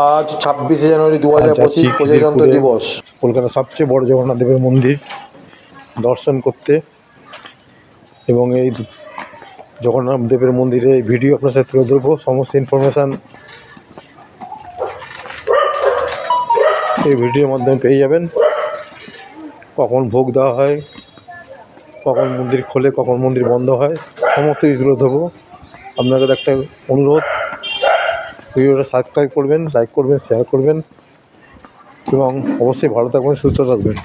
আজ ছাব্বিশে জানুয়ারি দু হাজার পঁচিশ প্রজাতন্ত্র দিবস। কলকাতার সবচেয়ে বড় জগন্নাথ দেবের মন্দির দর্শন করতে। এবং এই জগন্নাথ দেবের মন্দিরে এই ভিডিও আপনার সাথে তুলে ধরবো সমস্ত ইনফরমেশান এই ভিডিওর মাধ্যমে পেয়ে যাবেন। কখন ভোগ দেওয়া হয় কখন মন্দির খোলে কখন মন্দির বন্ধ হয় সমস্ত কিছু তুলে ধরবো। আপনাদের একটা অনুরোধ ভিডিওটা সাবস্ক্রাইব করবেন লাইক করবেন শেয়ার করবেন এবং অবশ্যই ভালো থাকবেন সুস্থ থাকবেন।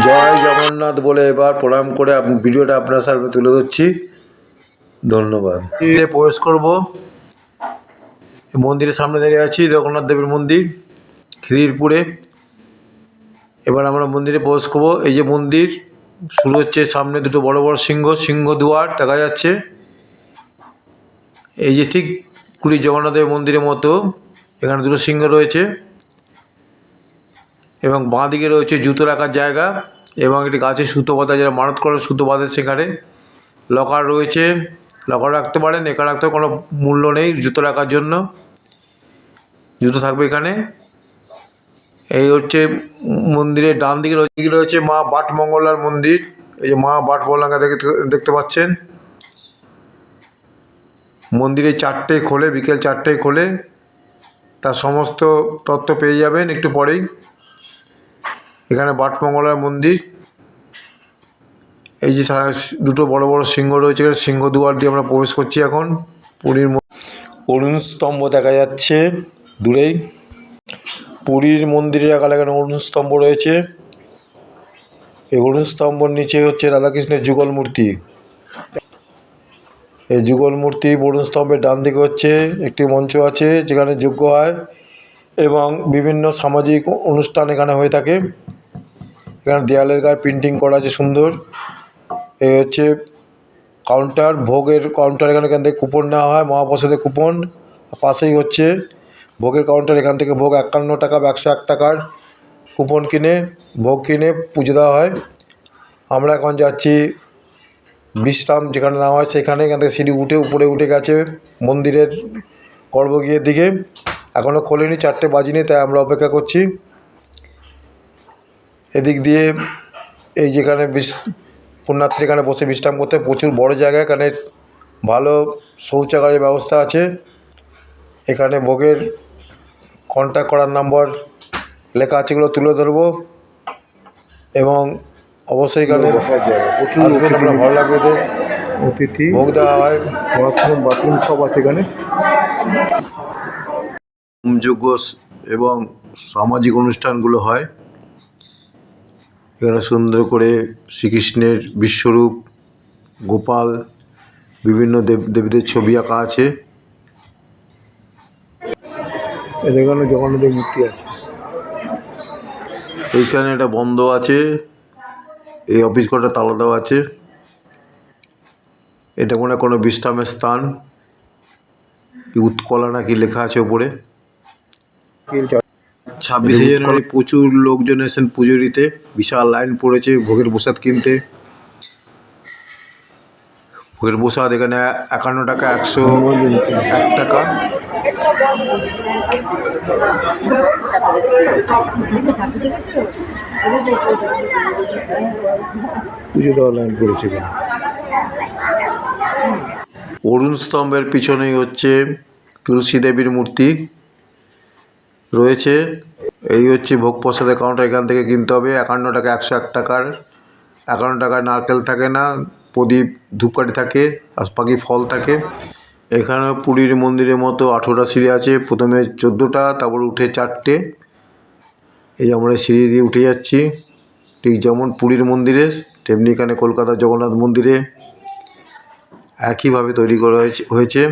জয় জগন্নাথ বলে এবার প্রণাম করে ভিডিওটা আপনার সামনে তুলে ধরছি। ধন্যবাদ। প্রবেশ করব। মন্দিরের সামনে দাঁড়িয়ে আছি, জগন্নাথ দেবের মন্দির, খিদিরপুরে। এবার আমরা মন্দিরে প্রবেশ করব। এই যে মন্দির, শুরু হচ্ছে সামনে দুটো বড় বড় সিংহ সিংহ দুয়ার দেখা যাচ্ছে। এই যে ঠিক পুরী জগন্নাথ দেবের মন্দিরের মতো এখানে দুটো সিংহ রয়েছে। এবং বাঁ দিকে রয়েছে জুতো রাখার জায়গা এবং একটি গাছে সুতো বাঁধা যারা মানত করে সুতো বাঁধে সেখানে। লকার রয়েছে। লকার রাখতে পারেন, একা রাখতে কোনো মূল্য নেই জুতো রাখার জন্য। জুতো থাকবে এখানে। এই হচ্ছে মন্দিরের ডান দিকে রয়েছে রয়েছে মা বাটমঙ্গলার মন্দির। এই যে মা বাটমঙ্গলা দেখতে দেখতে পাচ্ছেন। মন্দিরে চারটে খোলে, বিকেল চারটেয় খোলে। তার সমস্ত তথ্য পেয়ে যাবেন একটু পরেই। এখানে বাটমঙ্গলার মন্দির। এই যে দুটো বড় বড় সিংহ রয়েছে সিংহ দুয়ার দিয়ে আমরা প্রবেশ করছি এখন। পুরীর অরুণ স্তম্ভ দেখা যাচ্ছে দূরেই। পুরীর মন্দিরের আগালে এখানে অরুণ স্তম্ভ রয়েছে। এই অরুণ স্তম্ভর নিচে হচ্ছে রাধাকৃষ্ণের যুগল মূর্তি। এই যুগল মূর্তি অরুণ স্তম্ভের ডান দিকে হচ্ছে একটি মঞ্চ আছে, যেখানে যোগ্য হয় এবং বিভিন্ন সামাজিক অনুষ্ঠান এখানে হয়ে থাকে। এখানে দেয়ালের গায়ে প্রিন্টিং করা আছে সুন্দর। এই হচ্ছে কাউন্টার ভোগের কাউন্টার এখানে এখান থেকে কুপন নেওয়া হয়, মহাপ্রসাদের কুপন পাশেই হচ্ছে ভোগের কাউন্টার এখান থেকে ভোগ একান্ন টাকা বা একশো এক টাকার কুপন কিনে, ভোগ কিনে পুজো দেওয়া হয়। আমরা এখন যাচ্ছি বিশ্রাম যেখানে নেওয়া হয় সেখানে, এখান থেকে সিঁড়ি উঠে উপরে উঠে গেছে মন্দিরের গর্ভগৃহের দিকে। এখনও খোলেনি, চারটে বাজিনি, তাই আমরা অপেক্ষা করছি। এদিক দিয়ে এই যেখানে বিশ পুণ্যার্থী এখানে বসে বিশ্রাম করতে প্রচুর বড় জায়গা এখানে ভালো শৌচাগারের ব্যবস্থা আছে। এখানে ভোগের কন্ট্যাক্ট করার নাম্বার লেখা আছে এগুলো তুলে ধরবো। এবং অবশ্যই এখানে প্রচুর আসবেন আপনার ভালো লাগবে এদের। অতিথি ভোগ দেওয়া হয়। ওয়াশরুম বাথরুম সব আছে এখানে। যোগ্য এবং সামাজিক অনুষ্ঠানগুলো হয়। এখানে সুন্দর করে শ্রীকৃষ্ণের বিশ্বরূপ গোপাল বিভিন্ন দেব দেবীদের ছবি আঁকা আছে। এখানে জগন্নাথের মূর্তি আছে। এইখানে একটা বন্ধ আছে। এই অফিস ঘরটা তালা দেওয়া আছে। এটা কোনো কোনো বিশ্রামের স্থান। কি উৎকলা নাকি লেখা আছে ওপরে। ছাব্বিশে জানুয়ারি প্রচুর লোকজন এসেছেন পুজো দিতে বিশাল লাইন পড়েছে ভোগের প্রসাদ কিনতে। ভোগের প্রসাদ এখানে একান্ন টাকা একশো এক টাকা। পুজো দেওয়ার লাইন পড়েছে অরুণ স্তম্ভের পিছনেই হচ্ছে তুলসী দেবীর মূর্তি। রয়েছে। এই হচ্ছে ভোগ প্রসাদের কাউন্টার এখান থেকে কিনতে হবে। একান্ন টাকা, একশো এক টাকার। একান্ন টাকায় নারকেল থাকে না, প্রদীপ, ধূপকাঠি থাকে, আর বাকি ফল থাকে। এখানে পুরীর মন্দিরের মতো আঠেরোটা সিঁড়ি আছে। প্রথমে চোদ্দোটা, তারপর উঠে চারটে। এই আমরা সিঁড়ি দিয়ে উঠে যাচ্ছি। ঠিক যেমন পুরীর মন্দিরে, তেমনি এখানে কলকাতা জগন্নাথ মন্দিরে একইভাবে তৈরি করা হয়েছে।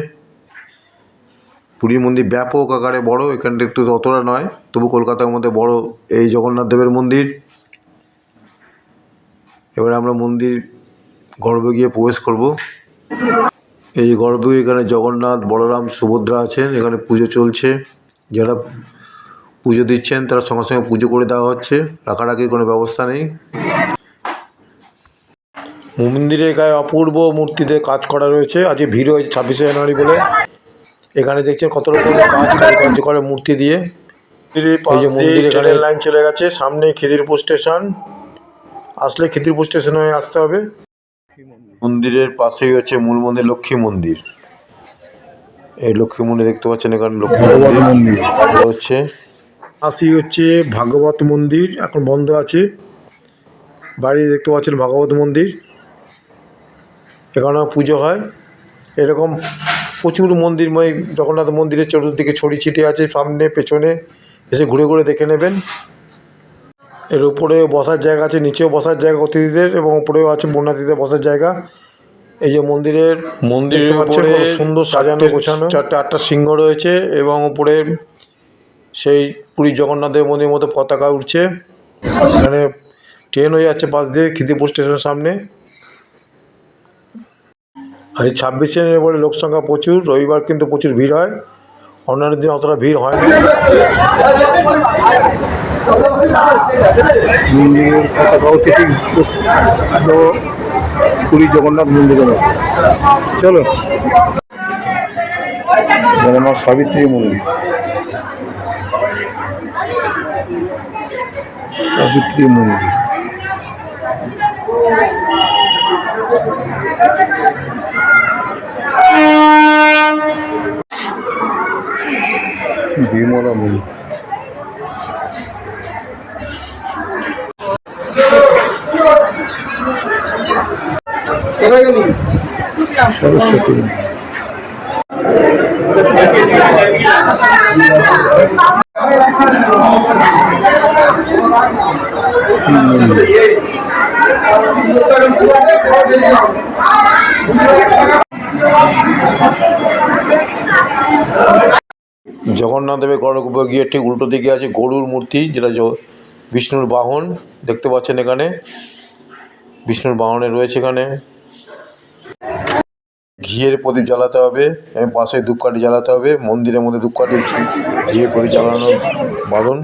পুরীর মন্দির ব্যাপক আকারে বড় এখানটা একটু অতটা নয়, তবু কলকাতার মধ্যে বড় এই জগন্নাথ দেবের মন্দির। এবারে আমরা মন্দির গর্ভে গিয়ে প্রবেশ করব। এই গর্ভে এখানে জগন্নাথ, বলরাম, সুভদ্রা আছেন, এখানে পুজো চলছে। যারা পুজো দিচ্ছেন, তারা সঙ্গে সঙ্গে পুজো করে দেওয়া হচ্ছে, রাখারাখির কোনো ব্যবস্থা নেই। মন্দিরের গায়ে অপূর্ব মূর্তিতে কাজ করা রয়েছে, আজকে ভিড় হয়েছে ছাব্বিশে জানুয়ারি বলে। এখানে দেখছেন কত রকমের কাজ কাজ করে মূর্তি দিয়ে। এই এখানে লাইন চলে গেছে সামনে খিদিরপুর স্টেশন। আসলে খিদিরপুর স্টেশন হয়ে আসতে হবে। মন্দিরের পাশেই হচ্ছে মূল মন্দির লক্ষ্মী মন্দির। এই লক্ষ্মী মন্দির দেখতে পাচ্ছেন এখানে লক্ষ্মী মন্দির। হচ্ছে আসি হচ্ছে ভাগবত মন্দির এখন বন্ধ আছে। বাড়ি দেখতে পাচ্ছেন ভাগবত মন্দির। এখানেও পুজো হয়। এরকম প্রচুর মন্দিরময় জগন্নাথ মন্দিরের চতুর্দিকে ছড়ি ছিটিয়ে আছে সামনে পেছনে এসে ঘুরে ঘুরে দেখে নেবেন। এর উপরে বসার জায়গা আছে নিচেও বসার জায়গা অতিথিদের এবং উপরেও আছে বন্যার্থীদের বসার জায়গা। এই যে মন্দিরের মন্দিরের পাচ্ছেন সুন্দর সাজানো গোছানো। চারটে আটটা সিংহ রয়েছে এবং উপরে সেই পুরী জগন্নাথের মন্দিরের মতো পতাকা উঠছে এখানে ট্রেন হয়ে যাচ্ছে পাশ দিয়ে খিদিপুর স্টেশনের সামনে। আর এই ছাব্বিশ বলে লোক সংখ্যা প্রচুর, রবিবার কিন্তু প্রচুর ভিড় হয়। অন্যান্য দিন অতটা ভিড় হয় না। পুরী জগন্নাথ মন্দিরের মতো চলো। মা সাবিত্রী মন্দির। সাবিত্রী মন্দির। বিমলা মন্দির সরস্বতী। জগন্নাথ দেবের গর্ভগৃহে গিয়ে ঠিক উল্টো দিকে আছে গরুর মূর্তি, যেটা বিষ্ণুর বাহন, দেখতে পাচ্ছেন এখানে। বিষ্ণুর বাহনে রয়েছে এখানে। ঘিয়ের প্রদীপ জ্বালাতে হবে এবং পাশে ধূপকাঠি জ্বালাতে হবে, মন্দিরের মধ্যে ধূপকাঠি ঘিয়ে প্রদীপ জ্বালানো বারণ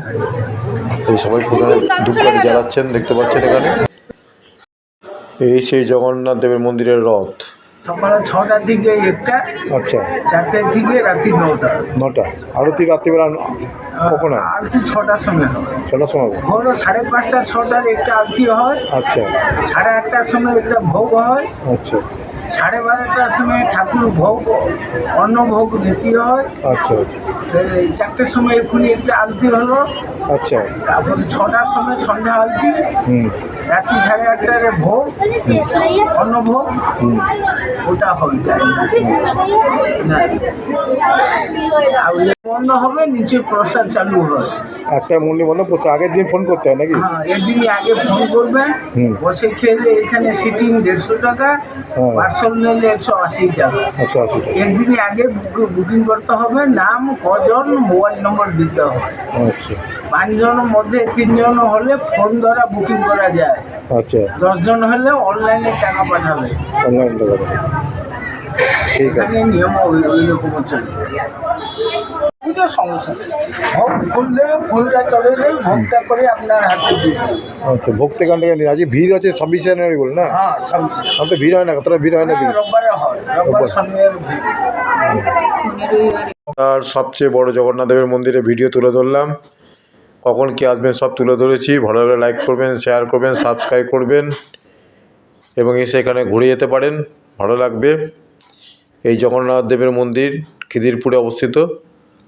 এই সবাই প্রধান ধূপকাঠি জ্বালাচ্ছেন, দেখতে পাচ্ছেন এখানে। এই সেই জগন্নাথ দেবের মন্দিরের রথ। সকাল ছটা থেকে একটা আচ্ছা। চারটে থেকে রাত্রি নটা। নটা। আরতি রাত্রিবেলা কখন হয়? আরতি ছটার সময় হয়। ছটার সময়? ভোর সাড়ে পাঁচটা ছটার একটা আরতি হয়। আচ্ছা। সাড়ে আটটার সময় একটা ভোগ হয়। আচ্ছা। সাড়ে বারোটার সময় ঠাকুর ভোগ অন্ন ভোগ দিতে হয়। আচ্ছা। চারটের সময় এক্ষুনি একটা আরতি হলো। আচ্ছা। তারপরে ছটার সময় সন্ধ্যা হুম। রাত্রি সাড়ে আটটার ভোগ অন্ন ভোগ ওটা হবে। না। বন্ধ হবে নিচে প্রসাদ চালু হয় একটা মন্দির বন্ধ বসে আগের দিন ফোন করতে হয় নাকি? হ্যাঁ একদিনই আগে ফোন করবেন। বসে খেলে এখানে সিটিং দেড়শো টাকা হ্যাঁ। পার্সেল নিলে একশো আশি টাকা। আচ্ছা আশি টাকা। একদিনই আগে বুকিং করতে হবে নাম কজন মোবাইল নম্বর দিতে হবে। আচ্ছা। পাঁচজনের মধ্যে তিনজন হলে ফোন দ্বারা বুকিং করা যায়। আচ্ছা। দশজন হলে অনলাইনে টাকা পাঠাবে। অনলাইন টাকা দেবো। ঠিক আছে। নিয়ম ওই রকম চলে পুজো সমস্যা। ভোগ ফুল দেবে ফুলটা চলে দেবে ভোগটা করে আপনার হাতে দিবে। আচ্ছা ভক্তি গান থেকে নিয়ে আজকে ভিড় আছে ছাব্বিশ জানুয়ারি বলে না? হ্যাঁ তো ভিড় হয় না কতটা ভিড় হয় না ভিড়? রোববারে হয় রোববার। ভিড়। আর সবচেয়ে বড় জগন্নাথ দেবের মন্দিরে ভিডিও তুলে ধরলাম। কখন কি আসবেন সব তুলে ধরেছি। ভালো লাগলে লাইক করবেন শেয়ার করবেন সাবস্ক্রাইব করবেন এবং এসে এখানে ঘুরে যেতে পারেন। ভালো লাগবে। এই জগন্নাথ দেবের মন্দির খিদিরপুরে অবস্থিত।